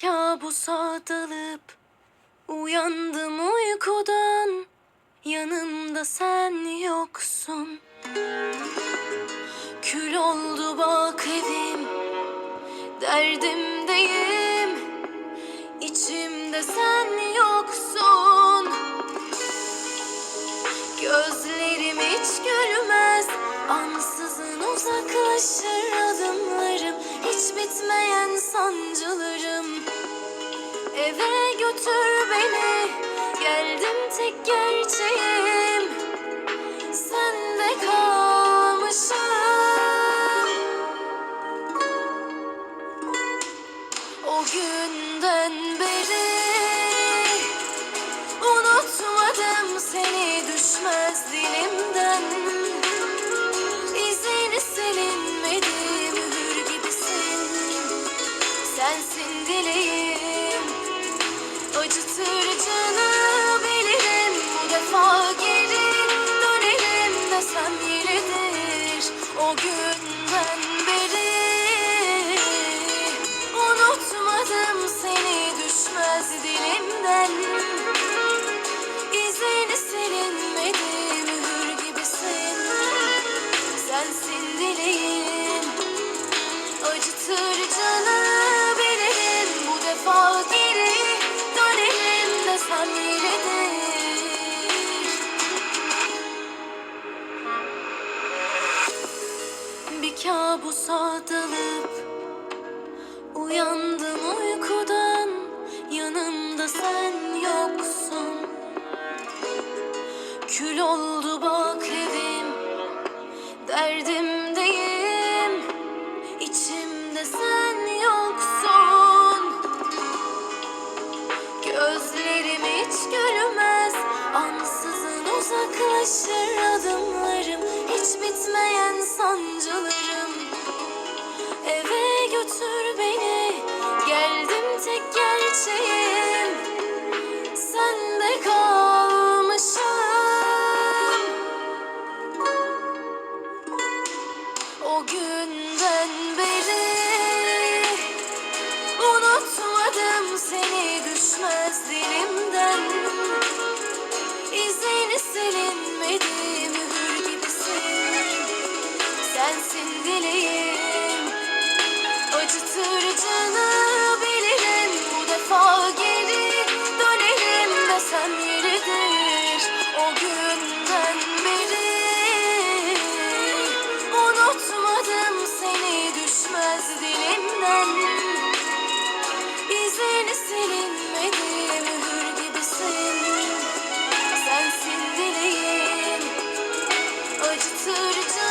Kabusa dalıp uyandım uykudan. Yanımda sen yoksun. Kül oldu bak evim Derdimdeyim. İçimde sen yoksun. Gözlerim hiç görmez Ansızın uzaklaşır Eve götür beni. Geldim tek gerçeğim. Sende kalmışım. O günden beri Unutmadım seni düşmez dilimden Canı bilirim Bu defa geri dönelim desem yeridir. O günden beri Unutmadım seni düşmez dilimden. İzini silinmedi mühür gibisin. Sensin dileğim. Acıtır canı bilirim Bu defa geri kabusa dalıp Uyandım uykudan Yanımda sen yoksun. Kül oldu bak evim Derdimdeyim uzaklaşır adımlarım Hiç bitmeyen sancılarım. Eve götür beni sensin dileğim. Acıtır canı bilirim. Bu defa geri dönerim desem yeridir. O günden beri unutmadım seni düşmez dilimden. İzini silinmedi mühür gibisin. Sensin dileğim. Acıtır canı